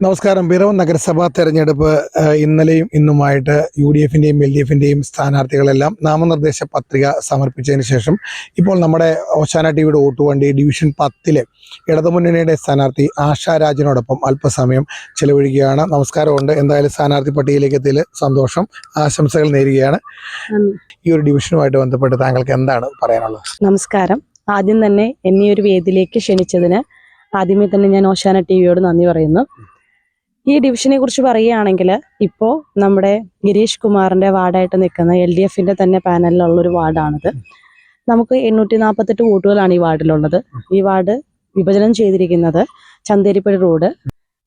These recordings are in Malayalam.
നമസ്കാരം. പിറവം നഗരസഭാ തെരഞ്ഞെടുപ്പ് ഇന്നലെയും ഇന്നുമായിട്ട് യു ഡി എഫിന്റെയും എൽ ഡി എഫിന്റെയും സ്ഥാനാർത്ഥികളെല്ലാം നാമനിർദ്ദേശ പത്രിക സമർപ്പിച്ചതിന് ശേഷം ഇപ്പോൾ നമ്മുടെ ഓശാന ടിവിയുടെ വോട്ടുവണ്ടി ഡിവിഷൻ പത്തിലെ ഇടതുമുന്നണിയുടെ സ്ഥാനാർത്ഥി ആശാ രാജിനോടൊപ്പം അല്പസമയം ചെലവഴിക്കുകയാണ്. നമസ്കാരമുണ്ട്. എന്തായാലും സ്ഥാനാർത്ഥി പട്ടികയിലേക്ക് എത്തിയതിൽ സന്തോഷം ആശംസകൾ നേരുകയാണ്. ഈ ഒരു ഡിവിഷനുമായിട്ട് ബന്ധപ്പെട്ട് താങ്കൾക്ക് എന്താണ് പറയാനുള്ളത്? നമസ്കാരം. ആദ്യം തന്നെ എന്നെ ഒരു വേദിയിലേക്ക് ക്ഷണിച്ചതിന് ആദ്യമേ തന്നെ ഞാൻ ഓശാന ടി വിയോട് നന്ദി പറയുന്നു. ഈ ഡിവിഷനെ കുറിച്ച് പറയുകയാണെങ്കിൽ ഇപ്പോൾ നമ്മുടെ ഗിരീഷ് കുമാറിന്റെ വാർഡായിട്ട് നിൽക്കുന്ന എൽ ഡി എഫിന്റെ തന്നെ പാനലിലുള്ള ഒരു വാർഡാണിത്. നമുക്ക് എണ്ണൂറ്റി നാൽപ്പത്തെട്ട് വോട്ടുകളാണ് ഈ വാർഡിലുള്ളത്. ഈ വാർഡ് വിഭജനം ചെയ്തിരിക്കുന്നത് Chantheripadi road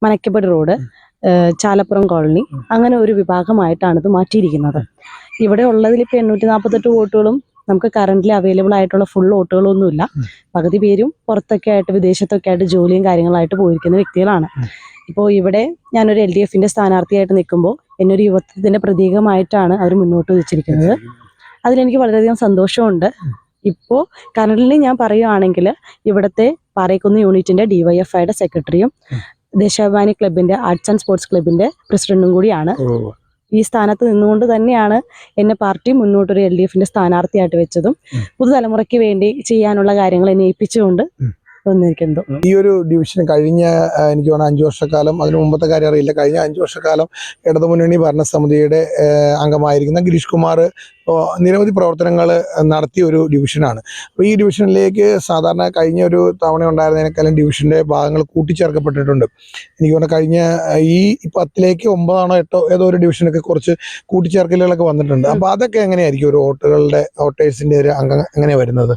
Manakkappadi road Chalappuram colony അങ്ങനെ ഒരു വിഭാഗമായിട്ടാണ് ഇത് മാറ്റിയിരിക്കുന്നത്. ഇവിടെ ഉള്ളതിൽ ഇപ്പോൾ എണ്ണൂറ്റി നാൽപ്പത്തെട്ട് വോട്ടുകളും നമുക്ക് കറന്റ്ലി അവൈലബിൾ ആയിട്ടുള്ള ഫുൾ ഓട്ടുകളൊന്നുമില്ല പകുതി പേരും പുറത്തൊക്കെ ആയിട്ട് വിദേശത്തൊക്കെ ആയിട്ട് ജോലിയും കാര്യങ്ങളായിട്ട് പോയിരിക്കുന്ന വ്യക്തികളാണ്. ഇപ്പോൾ ഇവിടെ ഞാനൊരു എൽ ഡി എഫിന്റെ സ്ഥാനാർത്ഥിയായിട്ട് നിൽക്കുമ്പോൾ എന്നൊരു യുവത്വത്തിന്റെ പ്രതീകമായിട്ടാണ് അവർ മുന്നോട്ട് വെച്ചിരിക്കുന്നത്. അതിലെനിക്ക് വളരെയധികം സന്തോഷമുണ്ട്. ഇപ്പോൾ കറന്റ്ലി ഞാൻ പറയുകയാണെങ്കിൽ ഇവിടുത്തെ പാറേക്കുന്ന് എഫ് ഐയുടെ സെക്രട്ടറിയും ദേശാഭിമാനി ക്ലബിന്റെ ആർട്സ് ആൻഡ് സ്പോർട്സ് ക്ലബിന്റെ പ്രസിഡന്റും കൂടിയാണ്. ഈ സ്ഥാനത്ത് നിന്നുകൊണ്ട് തന്നെയാണ് എന്നെ പാർട്ടി മുന്നോട്ടൊരു എൽ ഡി എഫിന്റെ സ്ഥാനാർത്ഥിയായിട്ട് വെച്ചതും പുതുതലമുറയ്ക്ക് വേണ്ടി ചെയ്യാനുള്ള കാര്യങ്ങൾ എന്നെ ഏൽപ്പിച്ചുകൊണ്ട് വന്നിരിക്കുന്നു ഈ ഒരു ഡിവിഷൻ കഴിഞ്ഞ എനിക്ക് തോന്നുന്നു അഞ്ചു വർഷക്കാലം അതിന് മുമ്പത്തെ കാര്യം അറിയില്ല. കഴിഞ്ഞ അഞ്ചു വർഷക്കാലം ഇടതുമുന്നണി ഭരണസമിതിയുടെ അംഗമായിരിക്കുന്ന ഗിരീഷ് കുമാർ നിരവധി പ്രവർത്തനങ്ങൾ നടത്തിയ ഒരു ഡിവിഷനാണ്. അപ്പോൾ ഈ ഡിവിഷനിലേക്ക് സാധാരണ കഴിഞ്ഞ ഒരു തവണ ഉണ്ടായിരുന്നതിനേക്കാളും ഡിവിഷന്റെ ഭാഗങ്ങൾ കൂട്ടിച്ചേർക്കപ്പെട്ടിട്ടുണ്ട്. എനിക്ക് തോന്നുന്നു കഴിഞ്ഞ ഈ പത്തിലേക്ക് ഒമ്പതാണോ എട്ടോ ഏതോ ഒരു ഡിവിഷനൊക്കെ കുറച്ച് കൂട്ടിച്ചേർക്കലുകളൊക്കെ വന്നിട്ടുണ്ട്. അപ്പോൾ അതൊക്കെ എങ്ങനെയായിരിക്കും? ഒരു വോട്ടുകളുടെ വോട്ടേഴ്സിന്റെ ഒരു അംഗം എങ്ങനെയാണ് വരുന്നത്?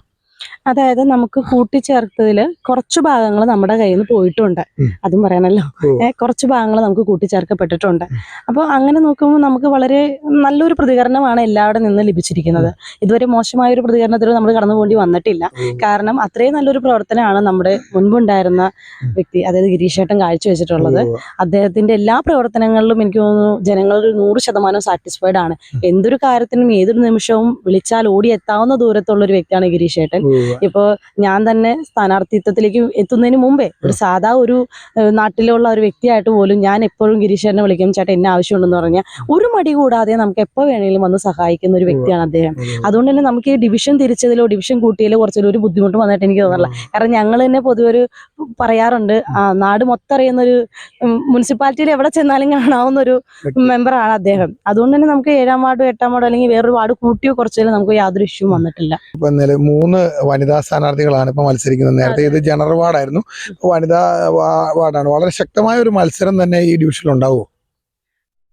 അതായത് നമുക്ക് കൂട്ടിച്ചേർത്തതിൽ കുറച്ച് ഭാഗങ്ങൾ നമ്മുടെ കയ്യിൽ നിന്ന് പോയിട്ടുണ്ട് അതും പറയണല്ലോ ഏഹ് കുറച്ച് ഭാഗങ്ങൾ നമുക്ക് കൂട്ടിച്ചേർക്കപ്പെട്ടിട്ടുണ്ട്. അപ്പോൾ അങ്ങനെ നോക്കുമ്പോൾ നമുക്ക് വളരെ നല്ലൊരു പ്രതികരണമാണ് എല്ലാവിടെ നിന്ന് ലഭിച്ചിരിക്കുന്നത്. ഇതുവരെ മോശമായ ഒരു പ്രതികരണത്തിൽ നമ്മൾ കടന്നു പോകേണ്ടി വന്നിട്ടില്ല കാരണം അത്രയും നല്ലൊരു പ്രവർത്തനമാണ് നമ്മുടെ മുൻപുണ്ടായിരുന്ന വ്യക്തി അതായത് ഗിരീഷേട്ടൻ കാഴ്ചവെച്ചിട്ടുള്ളത്. അദ്ദേഹത്തിന്റെ എല്ലാ പ്രവർത്തനങ്ങളിലും എനിക്ക് തോന്നുന്നു ജനങ്ങൾ ഒരു നൂറ് ശതമാനം സാറ്റിസ്ഫൈഡ് ആണ്. എന്തൊരു കാര്യത്തിനും ഏതൊരു നിമിഷവും വിളിച്ചാൽ ഓടി എത്താവുന്ന ദൂരത്തുള്ള ഒരു വ്യക്തിയാണ് ഗിരീഷേട്ടൻ. ഇപ്പോ ഞാൻ തന്നെ സ്ഥാനാർത്ഥിത്വത്തിലേക്ക് എത്തുന്നതിന് മുമ്പേ ഒരു സാധാ ഒരു നാട്ടിലുള്ള ഒരു വ്യക്തിയായിട്ട് പോലും ഞാൻ എപ്പോഴും ഗിരീശ്വരനെ വിളിക്കും ചേട്ടൻ എന്നെ ആവശ്യമുണ്ടെന്ന് പറഞ്ഞാൽ ഒരു മടി കൂടാതെ നമുക്ക് എപ്പോ വേണമെങ്കിലും വന്ന് സഹായിക്കുന്ന ഒരു വ്യക്തിയാണ് അദ്ദേഹം. അതുകൊണ്ട് തന്നെ നമുക്ക് ഈ ഡിവിഷൻ തിരിച്ചതിലോ ഡിവിഷൻ കൂട്ടിയതിലോ കുറച്ചൊരു ഒരു ബുദ്ധിമുട്ട് വന്നിട്ട് എനിക്ക് തോന്നില്ല കാരണം ഞങ്ങൾ തന്നെ പൊതുവെ ഒരു പറയാറുണ്ട് ആ നാട് മൊത്തം അറിയുന്ന ഒരു മുനിസിപ്പാലിറ്റിയിൽ എവിടെ ചെന്നാലും കാണാവുന്ന ഒരു മെമ്പറാണ് അദ്ദേഹം. അതുകൊണ്ട് തന്നെ നമുക്ക് ഏഴാം വാർഡോ എട്ടാം വാർഡോ അല്ലെങ്കിൽ വേറൊരു വാർഡ് കൂട്ടിയോ കുറച്ചാലും നമുക്ക് യാതൊരു ഇഷ്യൂ വന്നിട്ടില്ല. മൂന്ന് വനിതാ സ്ഥാനാർത്ഥികളാണ് ഇപ്പൊ മത്സരിക്കുന്നത്. നേരത്തെ ഇത് ജനറൽ വാർഡായിരുന്നു വനിതാ വാർഡാണ്. വളരെ ശക്തമായ ഒരു മത്സരം തന്നെ ഈ ഡിവിഷനിൽ ഉണ്ടാവുമോ?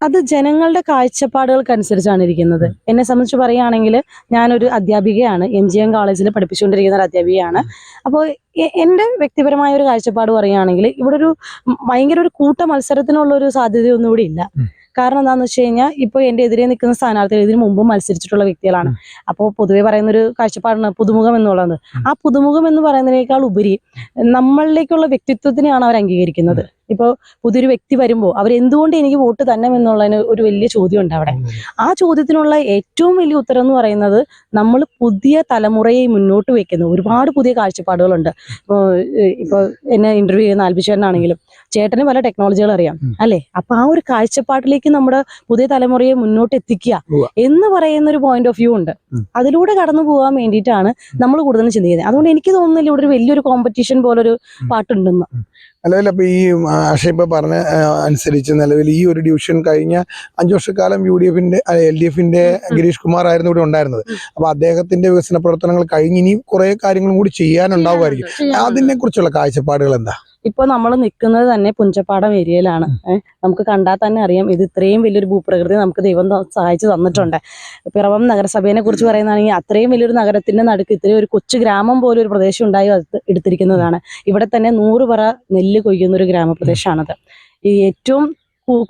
അത് ജനങ്ങളുടെ കാഴ്ചപ്പാടുകൾക്കനുസരിച്ചാണ് ഇരിക്കുന്നത്. എന്നെ സംബന്ധിച്ച് പറയുകയാണെങ്കിൽ ഞാനൊരു അധ്യാപികയാണ്. എം. ജി. എം കോളേജിൽ പഠിപ്പിച്ചുകൊണ്ടിരിക്കുന്ന ഒരു അധ്യാപികയാണ്. അപ്പോൾ എന്റെ വ്യക്തിപരമായ ഒരു കാഴ്ചപ്പാട് പറയുകയാണെങ്കിൽ ഇവിടെ ഒരു ഭയങ്കര ഒരു കൂട്ട മത്സരത്തിനുള്ള ഒരു സാധ്യതയൊന്നും ഇവിടെ ഇല്ല. കാരണം എന്താണെന്ന് വെച്ച് കഴിഞ്ഞാൽ ഇപ്പോൾ എന്റെ എതിരെ നിൽക്കുന്ന സ്ഥാനാർത്ഥികൾ ഇതിനു മുമ്പ് മത്സരിച്ചിട്ടുള്ള വ്യക്തികളാണ്. അപ്പോൾ പൊതുവെ പറയുന്ന ഒരു കാഴ്ചപ്പാടാണ് പുതുമുഖം എന്നുള്ളത്. ആ പുതുമുഖം എന്ന് പറയുന്നതിനേക്കാൾ ഉപരി നമ്മളിലേക്കുള്ള വ്യക്തിത്വത്തിനെയാണ് അവർ അംഗീകരിക്കുന്നത്. ഇപ്പോൾ പുതിയൊരു വ്യക്തി വരുമ്പോൾ അവർ എന്തുകൊണ്ട് എനിക്ക് വോട്ട് തന്നെ എന്നുള്ളതിന് ഒരു വലിയ ചോദ്യം ഉണ്ട് അവിടെ ആ ചോദ്യത്തിനുള്ള ഏറ്റവും വലിയ ഉത്തരം എന്ന് പറയുന്നത് നമ്മൾ പുതിയ തലമുറയെ മുന്നോട്ട് വെക്കുന്നു. ഒരുപാട് പുതിയ കാഴ്ചപ്പാടുകളുണ്ട്. ഇപ്പോൾ എന്നെ ഇന്റർവ്യൂ ചെയ്യുന്ന ആൽബിച്ചേട്ടനാണെങ്കിലും ചേട്ടന് പല ടെക്നോളജികൾ അറിയാം അല്ലേ അല്ലെ? അപ്പൊ ആ ഒരു കാഴ്ചപ്പാടിലേക്ക് നമ്മുടെ പുതിയ തലമുറയെ മുന്നോട്ട് എത്തിക്കുക എന്ന് പറയുന്ന ഒരു പോയിന്റ് ഓഫ് വ്യൂ ഉണ്ട് അതിലൂടെ കടന്നു പോകാൻ വേണ്ടിയിട്ടാണ് നമ്മൾ കൂടുതലും ചിന്തിക്കുന്നത്. അതുകൊണ്ട് എനിക്ക് തോന്നുന്നില്ല ഇവിടെ ഒരു വലിയൊരു കോമ്പറ്റീഷൻ പോലൊരു പാട്ടുണ്ടെന്ന്. നിലവിൽ അപ്പോൾ ഈ അക്ഷയ് ഇപ്പോൾ പറഞ്ഞ അനുസരിച്ച് നിലവിൽ ഈ ഒരു ഡിവിഷൻ കഴിഞ്ഞ അഞ്ചു വർഷക്കാലം യു ഡി എഫിന്റെ എൽ ഡി എഫിന്റെ ഗിരീഷ് കുമാർ ആയിരുന്നു ഇവിടെ ഉണ്ടായിരുന്നത്. അപ്പോൾ അദ്ദേഹത്തിന്റെ വികസന പ്രവർത്തനങ്ങൾ കഴിഞ്ഞ് ഇനി കുറേ കാര്യങ്ങളും കൂടി ചെയ്യാനുണ്ടാവുമായിരിക്കും. അതിനെക്കുറിച്ചുള്ള കാഴ്ചപ്പാടുകൾ എന്താ? ഇപ്പൊ നമ്മൾ നിൽക്കുന്നത് തന്നെ പുഞ്ചപ്പാടം ഏരിയയിലാണ്. നമുക്ക് കണ്ടാൽ തന്നെ അറിയാം ഇത് ഇത്രയും വലിയൊരു ഭൂപ്രകൃതി നമുക്ക് ദൈവം സഹായിച്ചു തന്നിട്ടുണ്ട്. പിറവം നഗരസഭയെ കുറിച്ച് പറയുന്നതാണെങ്കിൽ അത്രയും വലിയൊരു നഗരത്തിന്റെ നടുക്ക് ഇത്രയും ഒരു കൊച്ചു ഗ്രാമം പോലെ ഒരു പ്രദേശം ഉണ്ടായി എടുത്തിരിക്കുന്നതാണ്. ഇവിടെ തന്നെ നൂറ് പറ നെല്ല് കൊയ്യുന്ന ഒരു ഗ്രാമപ്രദേശമാണത് ഈ ഏറ്റവും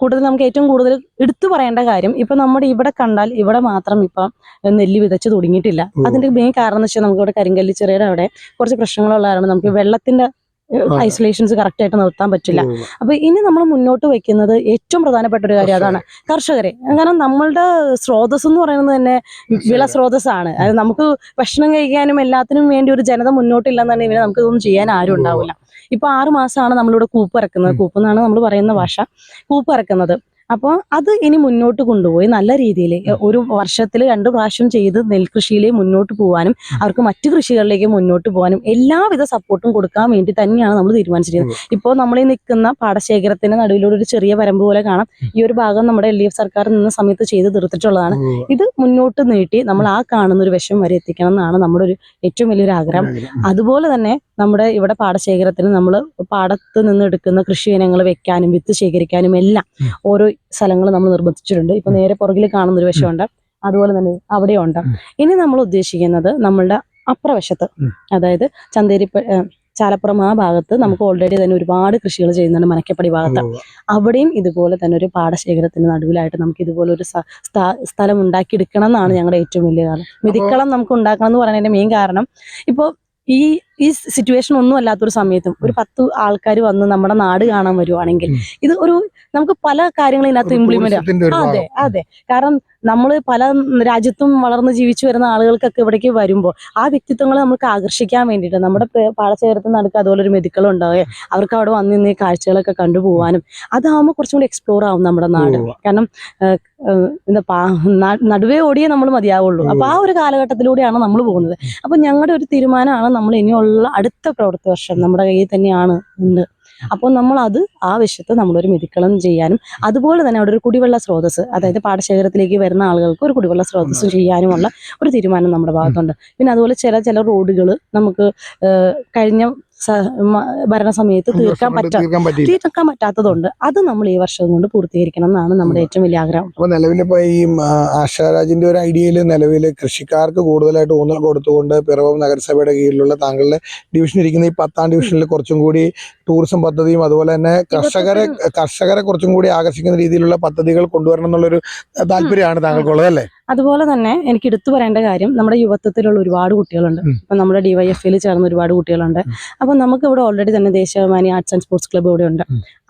കൂടുതൽ നമുക്ക് ഏറ്റവും കൂടുതൽ എടുത്തു പറയേണ്ട കാര്യം ഇപ്പൊ നമ്മുടെ ഇവിടെ കണ്ടാൽ ഇവിടെ മാത്രം ഇപ്പം നെല്ല് വിതച്ച് തുടങ്ങിയിട്ടില്ല. അതിന്റെ മെയിൻ കാരണം എന്ന് വെച്ചാൽ നമുക്ക് ഇവിടെ കരിങ്കല്ലിച്ചെറിയുടെ അവിടെ കുറച്ച് പ്രശ്നങ്ങളുള്ള കാരണം നമുക്ക് വെള്ളത്തിന്റെ. ഐസൊലേഷൻസ് കറക്റ്റ് ആയിട്ട് നിർത്താൻ പറ്റില്ല. അപ്പൊ ഇനി നമ്മൾ മുന്നോട്ട് വെക്കുന്നത് ഏറ്റവും പ്രധാനപ്പെട്ട ഒരു കാര്യം അതാണ് കർഷകരെ. കാരണം നമ്മളുടെ സ്രോതസ് എന്ന് പറയുന്നത് തന്നെ വിള സ്രോതസ്സാണ്. അത് നമുക്ക് ഭക്ഷണം കഴിക്കാനും എല്ലാത്തിനും വേണ്ടി ഒരു ജനത മുന്നോട്ടില്ലെന്നുണ്ടെങ്കിൽ നമുക്ക് ഇതൊന്നും ചെയ്യാൻ ആരും ഉണ്ടാവില്ല. ഇപ്പൊ ആറ് മാസമാണ് നമ്മളിവിടെ കൂപ്പ് ഇറക്കുന്നത്. കൂപ്പ് എന്നാണ് നമ്മൾ പറയുന്ന ഭാഷ. കൂപ്പ് ഇറക്കുന്നത് അപ്പോൾ അത് ഇനി മുന്നോട്ട് കൊണ്ടുപോയി നല്ല രീതിയിൽ ഒരു വർഷത്തിൽ രണ്ട് പ്രാവശ്യം ചെയ്ത് നെൽകൃഷിയിൽ മുന്നോട്ട് പോകാനും അവർക്ക് മറ്റു കൃഷികളിലേക്ക് മുന്നോട്ട് പോകാനും എല്ലാവിധ സപ്പോർട്ടും കൊടുക്കാൻ വേണ്ടി തന്നെയാണ് നമ്മൾ തീരുമാനിച്ചിരിക്കുന്നത്. ഇപ്പോൾ നമ്മൾ ഈ നിൽക്കുന്ന പാടശേഖരത്തിന്റെ നടുവിലൂടെ ഒരു ചെറിയ വരമ്പ് പോലെ കാണാം. ഈ ഒരു ഭാഗം നമ്മുടെ എൽ ഡി എഫ് സർക്കാർ നിന്ന സമയത്ത് ചെയ്ത് തീർത്തിട്ടുള്ളതാണ്. ഇത് മുന്നോട്ട് നീട്ടി നമ്മൾ ആ കാണുന്ന ഒരു വിഷം വരെ എത്തിക്കണം എന്നാണ് നമ്മുടെ ഒരു ഏറ്റവും വലിയൊരു ആഗ്രഹം. അതുപോലെ തന്നെ നമ്മുടെ ഇവിടെ പാടശേഖരത്തിന് നമ്മൾ പാടത്ത് നിന്ന് എടുക്കുന്ന കൃഷി ഇനങ്ങൾ വെക്കാനും വിത്ത് ശേഖരിക്കാനും എല്ലാം ഓരോ സ്ഥലങ്ങൾ നമ്മൾ നിർബന്ധിച്ചിട്ടുണ്ട്. ഇപ്പൊ നേരെ പുറകിൽ കാണുന്ന ഒരു വശമുണ്ട്. അതുപോലെ തന്നെ അവിടെയുണ്ട് ഇനി നമ്മൾ ഉദ്ദേശിക്കുന്നത് നമ്മളുടെ അപ്രവശത്ത്. അതായത് ചന്തേരി ചാലപ്പുറം ആ ഭാഗത്ത് നമുക്ക് ഓൾറെഡി തന്നെ ഒരുപാട് കൃഷികൾ ചെയ്യുന്നുണ്ട് മനക്കപ്പടി ഭാഗത്ത്. അവിടെയും ഇതുപോലെ തന്നെ ഒരു പാടശേഖരത്തിന്റെ നടുവിലായിട്ട് നമുക്ക് ഇതുപോലെ ഒരു സ്ഥലം ഉണ്ടാക്കിയെടുക്കണം എന്നാണ് ഞങ്ങളുടെ ഏറ്റവും വലിയ കാരണം മിതിക്കളം നമുക്ക് ഉണ്ടാക്കണം എന്ന് പറയുന്നതിന്റെ മെയിൻ കാരണം. ഇപ്പോൾ ഈ ഈ സിറ്റുവേഷൻ ഒന്നും അല്ലാത്തൊരു സമയത്തും ഒരു പത്ത് ആൾക്കാർ വന്ന് നമ്മുടെ നാട് കാണാൻ വരുവാണെങ്കിൽ ഇത് ഒരു നമുക്ക് പല കാര്യങ്ങളും ഇതിനകത്ത് ഇംപ്ലിമെന്റ് അതെ അതെ. കാരണം നമ്മൾ പല രാജ്യത്തും വളർന്ന് ജീവിച്ചു വരുന്ന ആളുകൾക്കൊക്കെ ഇവിടേക്ക് വരുമ്പോൾ ആ വ്യക്തിത്വങ്ങളെ നമുക്ക് ആകർഷിക്കാൻ വേണ്ടിയിട്ട് നമ്മുടെ പാടശേഖരത്തിൽ നടക്കുക നടുക്ക് അതുപോലെ ഒരു മെതുക്കൾ ഉണ്ടാവുകയും അവർക്ക് അവിടെ വന്ന് നിന്ന് ഈ കാഴ്ചകളൊക്കെ കണ്ടുപോകാനും അതാവുമ്പോൾ കുറച്ചും കൂടി എക്സ്പ്ലോർ ആവും നമ്മുടെ നാട്. കാരണം എന്താ നടുവേ ഓടിയേ നമ്മൾ മതിയാവുള്ളൂ. അപ്പൊ ആ ഒരു കാലഘട്ടത്തിലൂടെയാണ് നമ്മൾ പോകുന്നത്. അപ്പൊ ഞങ്ങളുടെ ഒരു തീരുമാനമാണ് നമ്മൾ ഇനിയുള്ള അടുത്ത പ്രവൃത്തി വർഷം നമ്മുടെ കയ്യിൽ തന്നെയാണ് ഉണ്ട്. അപ്പോൾ നമ്മൾ അത് ആ വശത്ത് നമ്മളൊരു മിതിക്കളം ചെയ്യാനും അതുപോലെ തന്നെ അവിടെ ഒരു കുടിവെള്ള സ്രോതസ് അതായത് പാടശേഖരത്തിലേക്ക് വരുന്ന ആളുകൾക്ക് ഒരു കുടിവെള്ള സ്രോതസ് ചെയ്യാനുമുള്ള ഒരു തീരുമാനം നമ്മുടെ ഭാഗത്തുണ്ട്. പിന്നെ അതുപോലെ ചില ചില റോഡുകൾ നമുക്ക് കഴിഞ്ഞ സ- സമയത്ത് തീർക്കാൻ പറ്റാത്ത പറ്റാ തീർക്കാൻ പറ്റാത്തതുണ്ട് അത് നമ്മൾ ഈ വർഷം കൊണ്ട് പൂർത്തീകരിക്കണം എന്നാണ് നമ്മുടെ ഏറ്റവും വലിയ ആഗ്രഹം. അപ്പൊ നിലവിലിപ്പോ ഈ ആശാരാജിന്റെ ഒരു ഐഡിയയിൽ നിലവിൽ കൃഷിക്കാർക്ക് കൂടുതലായിട്ട് ഊന്നൽ കൊടുത്തുകൊണ്ട് പിറവം നഗരസഭയുടെ കീഴിലുള്ള താങ്കളുടെ ഡിവിഷൻ ഇരിക്കുന്ന ഈ പത്താം ഡിവിഷനിൽ കുറച്ചും കൂടി ടൂറിസം പദ്ധതിയും അതുപോലെ തന്നെ കർഷകരെ കർഷകരെ കുറച്ചും കൂടി ആകർഷിക്കുന്ന രീതിയിലുള്ള പദ്ധതികൾ കൊണ്ടുവരണം എന്നുള്ളൊരു താല്പര്യമാണ് താങ്കൾക്കുള്ളത് അല്ലേ? അതുപോലെ തന്നെ എനിക്ക് എടുത്തു പറയേണ്ട കാര്യം നമ്മുടെ യുവത്വത്തിലുള്ള ഒരുപാട് കുട്ടികളുണ്ട്. ഇപ്പൊ നമ്മുടെ ഡിവൈഎഫ്ഐയിൽ ചേർന്ന ഒരുപാട് കുട്ടികളുണ്ട്. അപ്പൊ നമുക്ക് ഇവിടെ ഓൾറെഡി തന്നെ Deshabhimani arts and sports club ഇവിടെ ഉണ്ട്.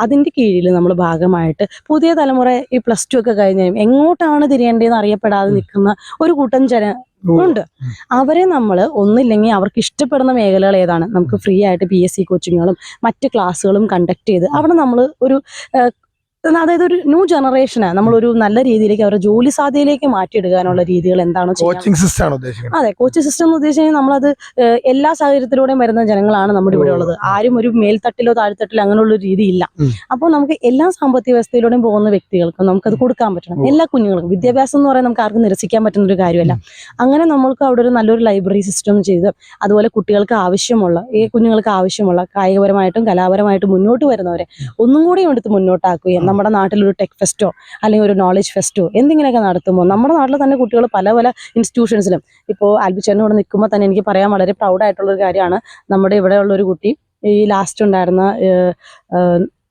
അതിന്റെ കീഴിൽ നമ്മൾ ഭാഗമായിട്ട് പുതിയ തലമുറ ഈ പ്ലസ് ടു ഒക്കെ കഴിഞ്ഞ് എങ്ങോട്ടാണ് തിരിയേണ്ടതെന്ന് അറിയപ്പെടാതെ നിൽക്കുന്ന ഒരു കൂട്ടം ജന ഉണ്ട്. അവരെ നമ്മൾ ഒന്നില്ലെങ്കിൽ അവർക്ക് ഇഷ്ടപ്പെടുന്ന മേഖലകൾ ഏതാണ്? നമുക്ക് ഫ്രീ ആയിട്ട് പി എസ് സി കോച്ചിങ്ങുകളും മറ്റ് ക്ലാസ്സുകളും കണ്ടക്ട് ചെയ്ത് അവിടെ നമ്മൾ ഒരു അതായത് ഒരു ന്യൂ ജനറേഷന് നമ്മളൊരു നല്ല രീതിയിലേക്ക് അവരുടെ ജോലി സാധ്യതയിലേക്ക് മാറ്റിയെടുക്കാനുള്ള രീതികൾ എന്താണ് കോച്ചിങ് സിസ്റ്റം അതെ കോച്ചിങ് സിസ്റ്റം എന്ന് ഉദ്ദേശിച്ചാൽ കഴിഞ്ഞാൽ നമ്മളത് എല്ലാ സാഹചര്യത്തിലൂടെയും വരുന്ന ജനങ്ങളാണ് നമ്മുടെ ഇവിടെ ഉള്ളത്. ആരും ഒരു മേൽത്തട്ടിലോ താഴ്ത്തട്ടിലോ അങ്ങനെയുള്ള ഒരു രീതിയില്ല ഉം. അപ്പോൾ നമുക്ക് എല്ലാ സാമ്പത്തിക വ്യവസ്ഥയിലൂടെയും പോകുന്ന വ്യക്തികൾക്കും നമുക്കത് കൊടുക്കാൻ പറ്റണം. എല്ലാ കുഞ്ഞുങ്ങൾക്കും. വിദ്യാഭ്യാസം എന്ന് പറയാൻ നമുക്ക് ആർക്കും നിരസിക്കാൻ പറ്റുന്ന ഒരു കാര്യമല്ല. അങ്ങനെ നമ്മൾക്ക് അവിടെ ഒരു നല്ലൊരു ലൈബ്രറി സിസ്റ്റം ചെയ്ത് അതുപോലെ കുട്ടികൾക്ക് ആവശ്യമുള്ള ഈ കുഞ്ഞുങ്ങൾക്ക് ആവശ്യമുള്ള കായികപരമായിട്ടും കലാപരമായിട്ടും മുന്നോട്ട് വരുന്നവരെ ഒന്നും കൂടി എടുത്ത് മുന്നോട്ടാക്കുകയും നമ്മുടെ നാട്ടിൽ ഒരു ടെക് ഫെസ്റ്റോ അല്ലെങ്കിൽ ഒരു നോളജ് ഫെസ്റ്റോ എന്തെങ്കിലുമൊക്കെ നടത്തുമ്പോൾ നമ്മുടെ നാട്ടിൽ തന്നെ കുട്ടികൾ പല പല ഇൻസ്റ്റിറ്റ്യൂഷൻസിലും ഇപ്പോൾ ആൽബിച്ചേട്ടൻ ഇവിടെ നിൽക്കുമ്പോൾ തന്നെ എനിക്ക് പറയാൻ വളരെ പ്രൗഡായിട്ടുള്ളൊരു കാര്യമാണ് നമ്മുടെ ഇവിടെയുള്ളൊരു കുട്ടി ഈ ലാസ്റ്റ് ഉണ്ടായിരുന്ന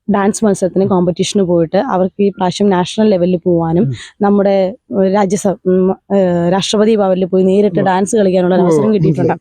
ഡാൻസ് മത്സരത്തിന് കോമ്പറ്റീഷന് പോയിട്ട് അവർക്ക് ഈ പ്രാവശ്യം നാഷണൽ ലെവലിൽ പോകാനും നമ്മുടെ രാജ്യസഭ രാഷ്ട്രപതി ഭവനിൽ പോയി നേരിട്ട് ഡാൻസ് കളിക്കാനുള്ള അവസരം കിട്ടിയിട്ടുണ്ട്.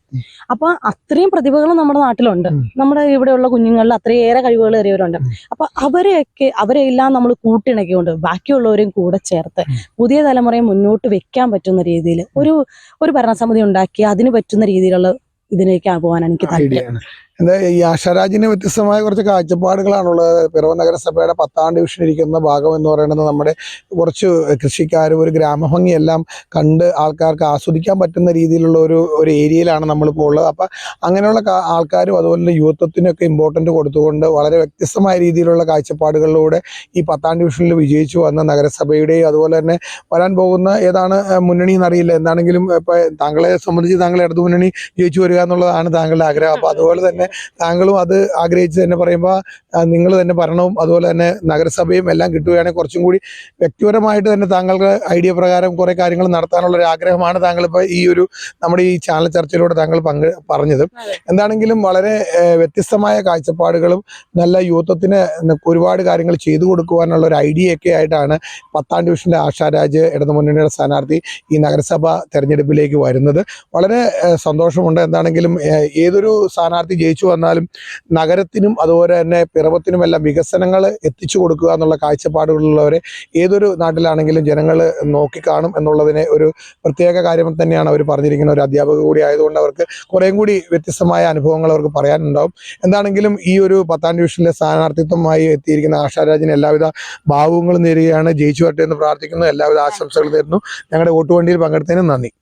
അപ്പൊ അത്രയും പ്രതിഭകൾ നമ്മുടെ നാട്ടിലുണ്ട്. നമ്മുടെ ഇവിടെയുള്ള കുഞ്ഞുങ്ങളിൽ അത്രയേറെ കഴിവുകൾ ഏറിയവരുണ്ട്. അപ്പൊ അവരെയൊക്കെ അവരെല്ലാം നമ്മൾ കൂട്ടിണക്കിക്കൊണ്ട് ബാക്കിയുള്ളവരെയും കൂടെ ചേർത്ത് പുതിയ തലമുറയെ മുന്നോട്ട് വെക്കാൻ പറ്റുന്ന രീതിയിൽ ഒരു ഒരു ഭരണസമിതി ഉണ്ടാക്കി അതിന് പറ്റുന്ന രീതിയിലുള്ള ഇതിലേക്ക് പോകാനാണ് എനിക്ക് താല്പര്യം. എന്താ ഈ ആശാരാജിന് വ്യത്യസ്തമായ കുറച്ച് കാഴ്ചപ്പാടുകളാണുള്ളത്. പിറവ നഗരസഭയുടെ പത്താം ഡിവിഷൻ ഇരിക്കുന്ന ഭാഗം എന്ന് പറയുന്നത് നമ്മുടെ കുറച്ച് കൃഷിക്കാരും ഒരു ഗ്രാമഭംഗിയെല്ലാം കണ്ട് ആൾക്കാർക്ക് ആസ്വദിക്കാൻ പറ്റുന്ന രീതിയിലുള്ള ഒരു ഒരു ഏരിയയിലാണ് നമ്മളിപ്പോൾ ഉള്ളത്. അപ്പം അങ്ങനെയുള്ള ആൾക്കാരും അതുപോലെ യുവത്വത്തിനൊക്കെ ഇമ്പോർട്ടന്റ് കൊടുത്തുകൊണ്ട് വളരെ വ്യത്യസ്തമായ രീതിയിലുള്ള കാഴ്ചപ്പാടുകളിലൂടെ ഈ പത്താം ഡിവിഷനിൽ വിജയിച്ചു വന്ന നഗരസഭയുടെയും അതുപോലെ തന്നെ വരാൻ പോകുന്ന ഏതാണ് മുന്നണി എന്നറിയില്ല. എന്താണെങ്കിലും ഇപ്പം താങ്കളെ സംബന്ധിച്ച് താങ്കളെ ഇടതു മുന്നണി ജയിച്ചു വരിക എന്നുള്ളതാണ് താങ്കളുടെ ആഗ്രഹം. അപ്പോൾ അതുപോലെ തന്നെ താങ്കളും അത് ആഗ്രഹിച്ച് തന്നെ പറയുമ്പോൾ നിങ്ങൾ തന്നെ ഭരണവും അതുപോലെ തന്നെ നഗരസഭയും എല്ലാം കിട്ടുകയാണെങ്കിൽ കുറച്ചും കൂടി വ്യക്തിപരമായിട്ട് തന്നെ താങ്കൾക്ക് ഐഡിയ പ്രകാരം കുറേ കാര്യങ്ങൾ നടത്താനുള്ള ഒരു ആഗ്രഹമാണ് താങ്കൾ ഇപ്പോൾ ഈ ഒരു നമ്മുടെ ഈ ചാനൽ ചർച്ചയിലൂടെ താങ്കൾ പങ്ക് പറഞ്ഞത്. എന്താണെങ്കിലും വളരെ വ്യത്യസ്തമായ കാഴ്ചപ്പാടുകളും നല്ല യൂത്വത്തിന് ഒരുപാട് കാര്യങ്ങൾ ചെയ്തു കൊടുക്കുവാനുള്ള ഒരു ഐഡിയ ഒക്കെ ആയിട്ടാണ് പത്താം ഡിവിഷന്റെ ആശാരാജ് ഇടതു മുന്നണിയുടെ സ്ഥാനാർത്ഥി ഈ നഗരസഭ തെരഞ്ഞെടുപ്പിലേക്ക് വരുന്നത്. വളരെ സന്തോഷമുണ്ട്. എന്താണെങ്കിലും ഏതൊരു സ്ഥാനാർത്ഥി ജയിച്ചു ജയിച്ചു വന്നാലും നഗരത്തിനും അതുപോലെ തന്നെ പിറവത്തിനും എല്ലാം വികസനങ്ങൾ എത്തിച്ചു കൊടുക്കുക എന്നുള്ള കാഴ്ചപ്പാടുകളുള്ളവരെ ഏതൊരു നാട്ടിലാണെങ്കിലും ജനങ്ങൾ നോക്കിക്കാണും എന്നുള്ളതിനെ ഒരു പ്രത്യേക കാര്യം തന്നെയാണ് അവർ പറഞ്ഞിരിക്കുന്ന ഒരു അധ്യാപക കൂടി ആയതുകൊണ്ട് അവർക്ക് കുറേയും കൂടി വ്യത്യസ്തമായ അനുഭവങ്ങൾ അവർക്ക് പറയാനുണ്ടാവും. എന്താണെങ്കിലും ഈ ഒരു പത്താം ഡിവിഷനിലെ സ്ഥാനാർത്ഥിത്വമായി എത്തിയിരിക്കുന്ന ആശാരാജിന് എല്ലാവിധ ഭാവങ്ങളും നേരുകയാണ്. ജയിച്ചു വരട്ടെ എന്ന് പ്രാർത്ഥിക്കുന്നു. എല്ലാവിധ ആശംസകൾ തരുന്നു ഞങ്ങളുടെ വോട്ടുവണ്ടിയിൽ പങ്കെടുത്തതിന് നന്ദി.